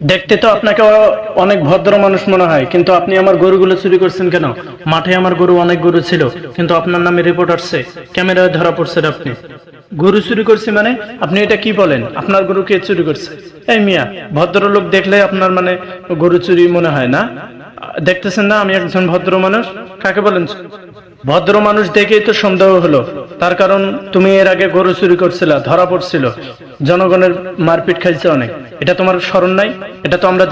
দেখতে তো আপনাকে অনেক ভদ্র মানুষ মনে হয়, কিন্তু আপনি আমার গরুগুলো চুরি করছেন কেন? মাঠে আমার গরু অনেক গরু ছিল, কিন্তু আপনার নামে রিপোর্ট আসছে, ক্যামেরায় ধরা পড়ছেন আপনি। গরু চুরি করছি মানে আপনি এটা কি বলেন? আপনার গরু কে চুরি করছে? এই মিয়া, ভদ্রলোক দেখলে আপনার মানে গরু চুরি মনে হয় না? দেখতেছেন না, আমি একজন ভদ্র মানুষ? কাকে বলেন? ভদ্র মানুষ দেখেই তো সন্দেহ হলো। তার কারণ তুমি এর আগে গরু চুরি করছিল, ধরা পড়ছিল। জনগণের মারপিট খাইছে অনেক। এটা তোমার স্মরণ নাই? এটা তো আমরা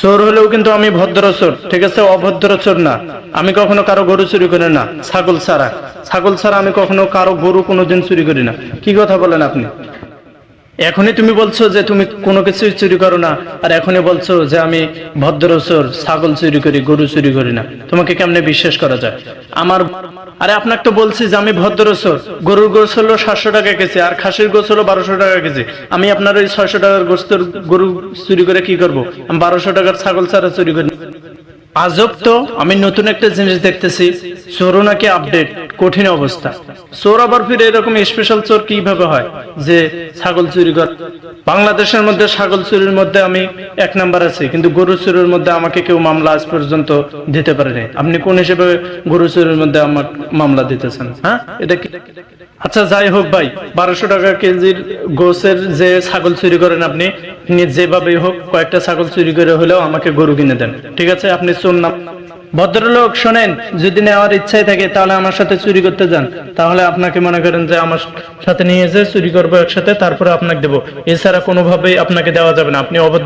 চোর হলেও কিন্তু আমি ভদ্র চোর, ঠিক আছে? অভদ্র চোর না। আমি কখনো কারও গরু চুরি করি না, ছাগল ছাড়া। ছাগল ছাড়া আমি কখনো কারও গরু কোনোদিন চুরি করি না। কি কথা বলেন আপনি? এখনই তুমি বলছো যে তুমি কোনো কিছুই চুরি করো না, আর এখনই বলছো যে আমি ভদ্র চোর ছাগল চুরি করি, গরু চুরি করি না। তোমাকে কেমনে বিশ্বাস করা যায়? আমার আরে আপনাকে তো বলছি যে আমি ভদ্র চোর গরুর গোস হলো সাতশো টাকা কেজি, আর খাসির গোস হলো বারোশো টাকা কেজি। আমি আপনার ওই ছয়শো টাকার গোস্তর গরু চুরি করে কি করব? আমি বারোশো টাকার ছাগল ছাড়া চুরি করি আজব তো, আমি নতুন একটা জিনিস দেখতেছি। চোর নাকি আপডেট কঠিন অবস্থা। চোর আবার ফিরে এরকম স্পেশাল চোর কীভাবে হয়? যে ছাগল চুরি কর বাংলাদেশের মধ্যে ছাগল চুরির মধ্যে আমি এক নাম্বার আছি, কিন্তু গরু চুরির মধ্যে আমাকে কেউ মামলা আজ পর্যন্ত দিতে পারেনি। আপনি কোন হিসেবে গরু চুরির মধ্যে আমার মামলা দিতেছেন? হ্যাঁ? এটা কি আচ্ছা যাই হোক ভাই, বারোশো টাকা কেজির গোসের যে ছাগল চুরি করেন আপনি যেভাবেই হোক কয়েকটা ছাগল চুরি করে হলেও আমাকে গরু কিনে দেন। ঠিক আছে? আপনি চোর না ভদ্রলোক শোনেন, যদি নেওয়ার ইচ্ছাই থাকে, তাহলে আমার সাথে চুরি করতে যান। তাহলে আপনাকে মনে করেন যে আমার সাথে নিয়ে এসে চুরি করব একসাথে, তারপরে আপনাকে দেবো। এছাড়া কোনোভাবেই আপনাকে দেওয়া যাবে না। আপনি অভদ্র